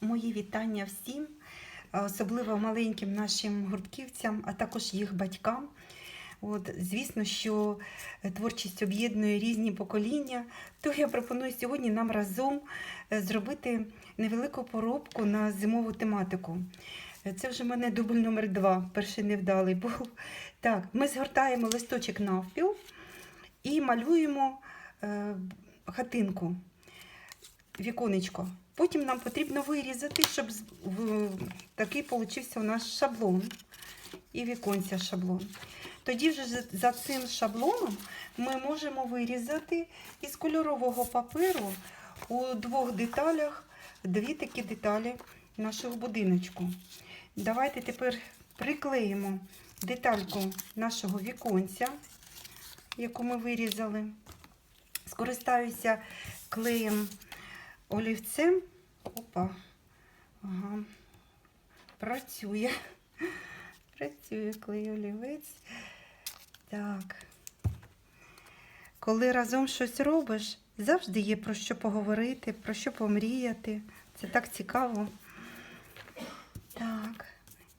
Мої вітання всім, особливо маленьким нашим гуртківцям, а також їх батькам. От, звісно, що е, творчість об'єднує різні покоління, то я пропоную сьогодні нам разом е, зробити невелику поробку на зимову тематику. Е, Це вже в мене дубль номер два, перший невдалий був. Так, ми згортаємо листочок навпіл і малюємо е, хатинку, віконечко. Потім нам потрібно вирізати, щоб такий получився у нас шаблон і віконця шаблон. Тоді вже за- цим шаблоном ми можемо вирізати із кольорового паперу у двох деталях дві такі деталі нашого будиночку. Давайте тепер приклеїмо детальку нашого віконця, яку ми вирізали. Скористаюся клеєм олівцем. Опа. Ага. Працює. Працює клей олівець. Так. Коли разом щось робиш, завжди є про що поговорити, про що помріяти. Це так цікаво. Так,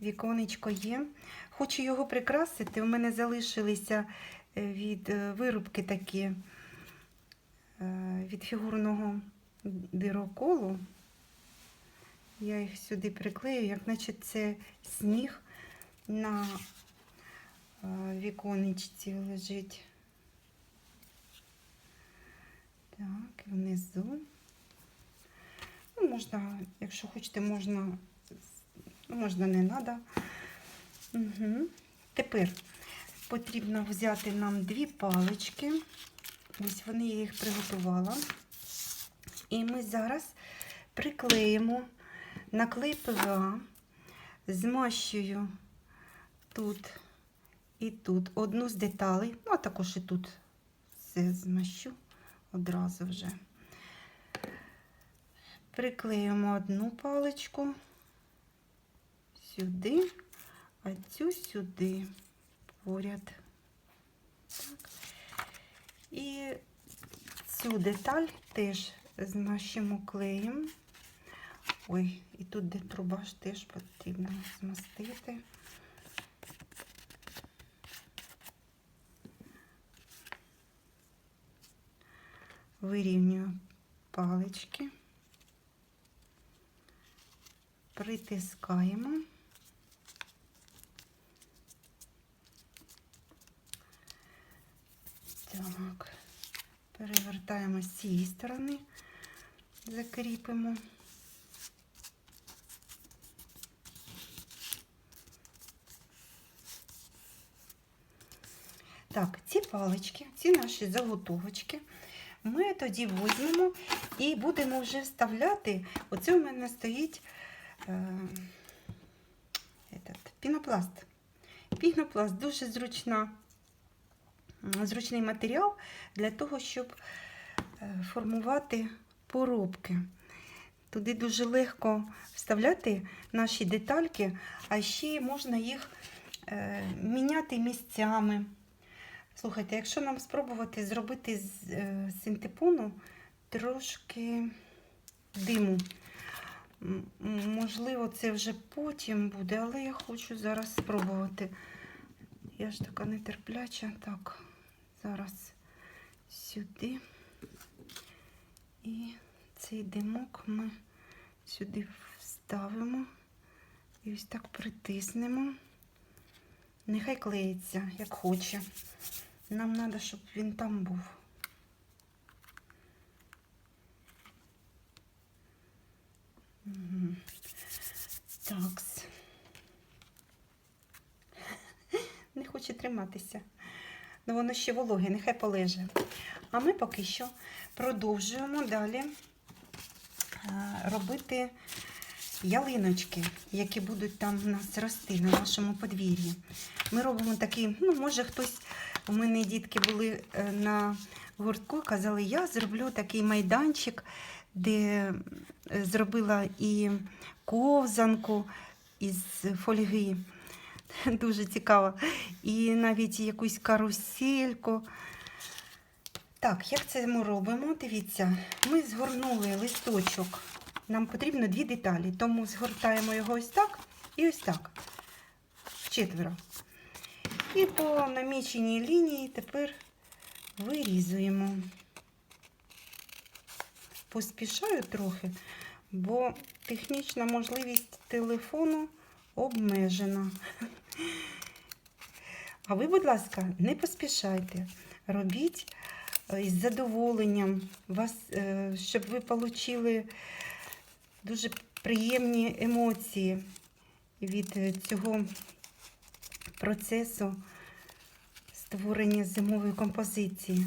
віконечко є. Хочу його прикрасити. У мене залишилися е, від е, вирубки такі е, від фігурного дироколу. Я їх сюди приклею, як наче це сніг на е, віконечці лежить. Так, внизу. Ну, можна, якщо хочете, можна, ну, можна не треба. Угу. Тепер потрібно взяти нам дві палички. Ось вони я їх приготувала. І ми зараз приклеїмо на клей ПВА, змащую тут і тут одну з деталей, ну а також і тут все змащу одразу вже. Приклеїмо одну паличку сюди, а цю сюди поряд. Так. І цю деталь теж змащимо клеєм. Ой, і тут, де труба ж теж потрібно змастити. Вирівнюю палички, притискаємо. Так, перевертаємо з цієї сторони, закріпимо. Так, ці палички, ці наші заготовочки, ми тоді візьмемо і будемо вже вставляти. Оце у мене стоїть е, этот, пінопласт. Пінопласт дуже зручна, зручний матеріал для того, щоб е, формувати поробки. Туди дуже легко вставляти наші детальки, а ще можна їх е, міняти місцями. Слухайте, якщо нам спробувати зробити з е, синтепону трошки диму, можливо, це вже потім буде, але я хочу зараз спробувати. Я ж така нетерпляча. Так, зараз сюди. І цей димок ми сюди вставимо і ось так притиснемо. Нехай клеїться, як хоче. Нам треба, щоб він там був. Мгм. Такс. Не хоче триматися. Ну, воно ще вологе, нехай полеже. А ми поки що продовжуємо далі е, робити ялиночки, які будуть там в нас рости на нашому подвір'ї. Ми робимо такий, ну, може, хтось, у мене дітки були е, на гуртку, казали, я зроблю такий майданчик, де е, зробила і ковзанку із фольги. Дуже цікаво. І навіть якусь карусельку. Так, як це ми робимо? Дивіться, ми згорнули листочок нам потрібно дві деталі, тому згортаємо його ось так і ось так. Четверо. І по наміченій лінії тепер вирізуємо. Поспішаю трохи, бо технічна можливість телефону обмежена. А ви, будь ласка, не поспішайте. Робіть е, із задоволенням, вас, е, щоб ви отримали дуже приємні емоції від е, цього процесу створення зимової композиції.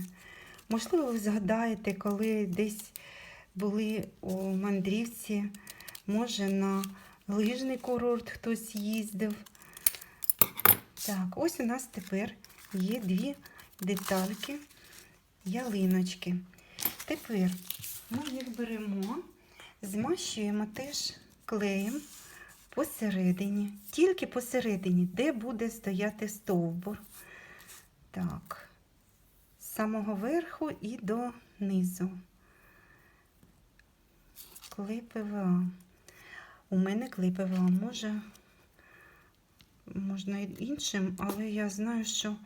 Можливо, ви згадаєте, коли десь були у мандрівці, може на лижний курорт хтось їздив. Так, ось у нас тепер є дві детальки ялиночки. Тепер ми їх беремо, змащуємо теж клеєм посередині, тільки посередині, де буде стояти стовбур. Так, з самого верху і до низу. Клей ПВА. У мене клей ПВА може, можна і іншим, але я знаю, що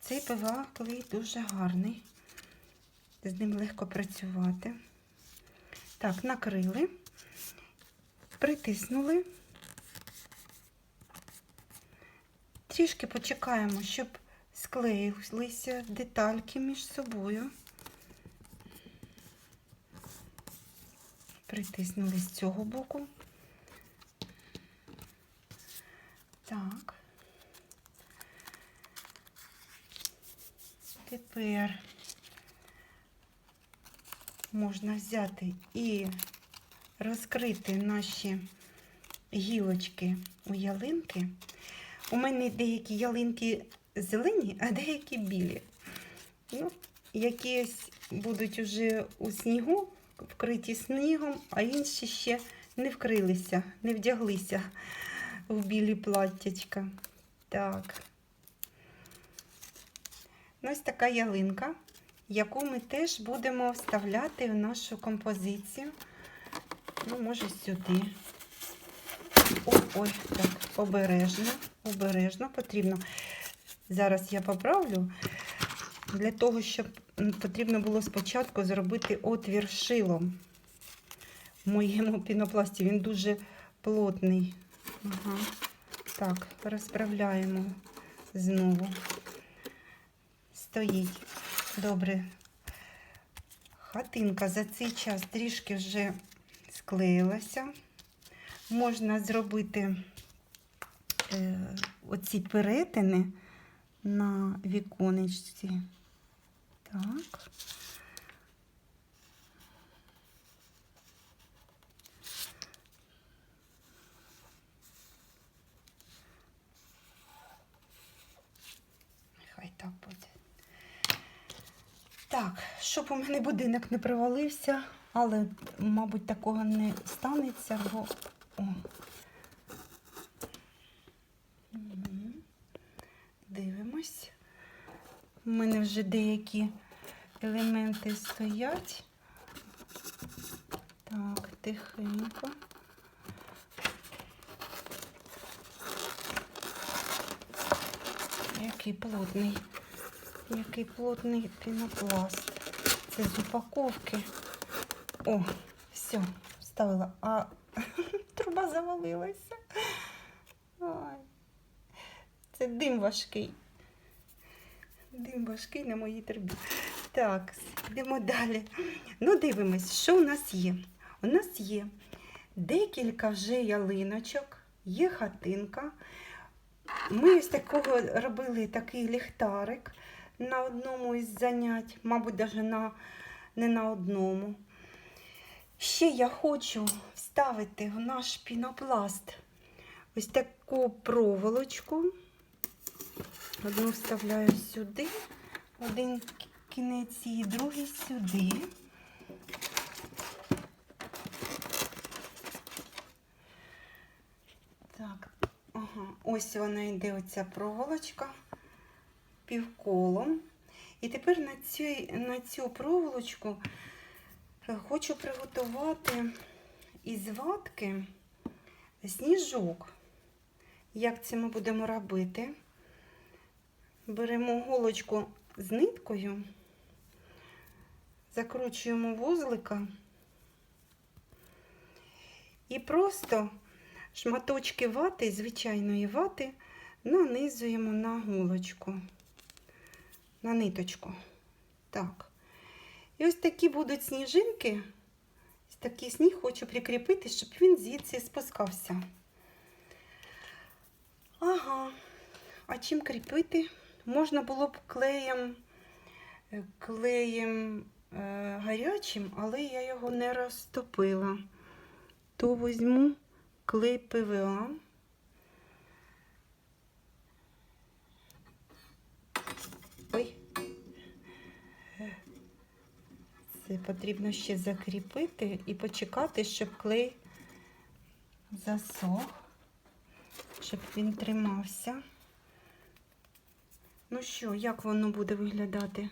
цей ПВА клей дуже гарний. З ним легко працювати. Так, накрили, притиснули. Трішки почекаємо, щоб склеїлися детальки між собою. Притиснули з цього боку. Так. Тепер можна взяти і розкрити наші гілочки у ялинки. У мене деякі ялинки зелені, а деякі білі. Ну, якісь будуть уже у снігу, вкриті снігом, а інші ще не вкрилися, не вдяглися в білі платтячка. Так. Ось така ялинка, яку ми теж будемо вставляти в нашу композицію. Ну, може, сюди. Ой, так, обережно, обережно потрібно. Зараз я поправлю. Для того, щоб потрібно було спочатку зробити отвір шилом. В моєму пінопласті він дуже плотний. Ага. Так, розправляємо знову. Стоїть. Добре. Хатинка за цей час трішки вже склеїлася. Можна зробити е, оці перетини на віконечці. Так. Хай так буде. Так, щоб у мене будинок не провалився, але, мабуть, такого не станеться, бо. О. Дивимось. У мене вже деякі елементи стоять. Так, тихенько. Який плотний, який плотний пінопласт. Це з упаковки. О, все, вставила. А труба завалилася. Ой. Це дим важкий. Дим важкий на моїй трубі. Так, йдемо далі. Ну, дивимось, що у нас є. У нас є декілька вже ялиночок, є хатинка. Ми ось такого робили такий ліхтарик на одному із занять, мабуть, навіть на, не на одному. Ще я хочу вставити в наш пінопласт ось таку проволочку. Одну вставляю сюди, один кінець і другий сюди. Так, ага, ось вона йде оця проволочка півколом. І тепер на цю, на цю проволочку хочу приготувати із ватки сніжок. Як це ми будемо робити? Беремо голочку з ниткою, закручуємо вузлика і просто шматочки вати, звичайної вати, нанизуємо на голочку, на ниточку. Так. І ось такі будуть сніжинки. Ось такий сніг хочу прикріпити, щоб він звідси спускався. Ага. А чим кріпити? Можна було б клеєм, е, клеєм е, гарячим, але я його не розтопила. То візьму клей ПВА. Ой. Це потрібно ще закріпити і почекати, щоб клей засох, щоб він тримався. Ну що, як воно буде виглядати?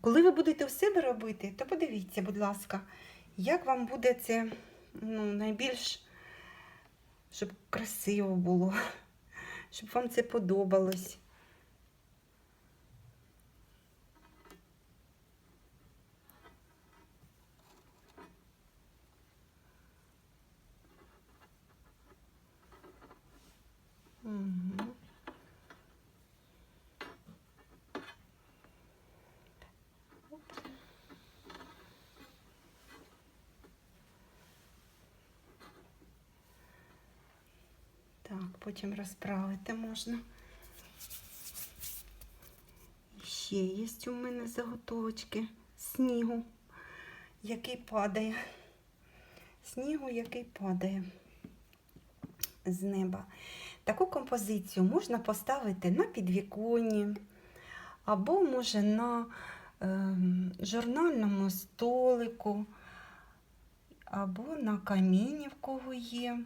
Коли ви будете в себе робити, то подивіться, будь ласка, як вам буде це ну, найбільш, щоб красиво було, щоб вам це подобалось. Так, потім розправити можна. Ще є у мене заготовочки снігу, який падає. Снігу, який падає з неба. Таку композицію можна поставити на підвіконні, або, може, на е, журнальному столику, або на каміні, в кого є.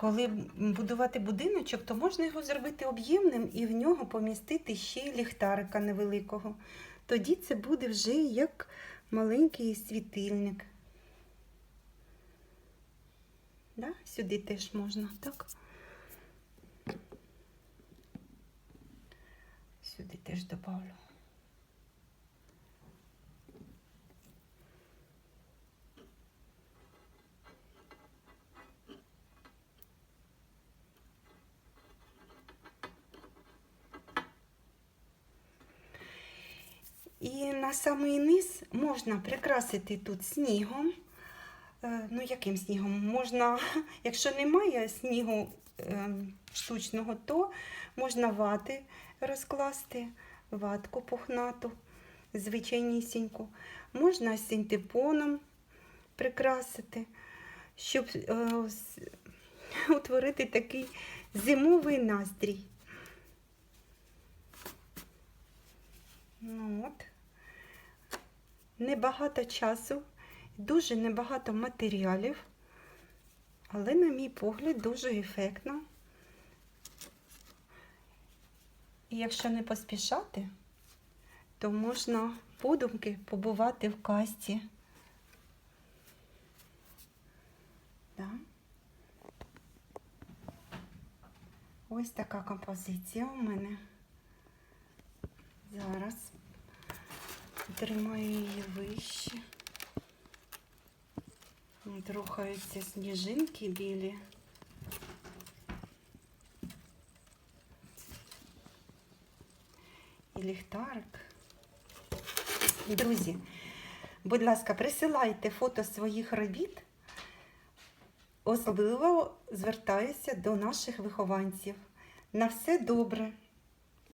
Коли будувати будиночок, то можна його зробити об'ємним і в нього помістити ще й ліхтарика невеликого. Тоді це буде вже як маленький світильник. Да? Сюди теж можна, так? Сюди теж добавлю. І на самий низ можна прикрасити тут снігом. Е, Ну, яким снігом? Можна, якщо немає снігу е, штучного, то можна вати розкласти, ватку пухнату, звичайнісіньку. Можна синтепоном прикрасити, щоб е, утворити такий зимовий настрій. Ну от. Небагато часу, дуже небагато матеріалів, але, на мій погляд, дуже ефектно. І якщо не поспішати, то можна подумки побувати в касті. Да. Ось така композиція у мене. Зараз тримаю її вище. Рухаються сніжинки білі. І ліхтарик. Друзі, будь ласка, присилайте фото своїх робіт. Особливо звертаюся до наших вихованців. На все добре!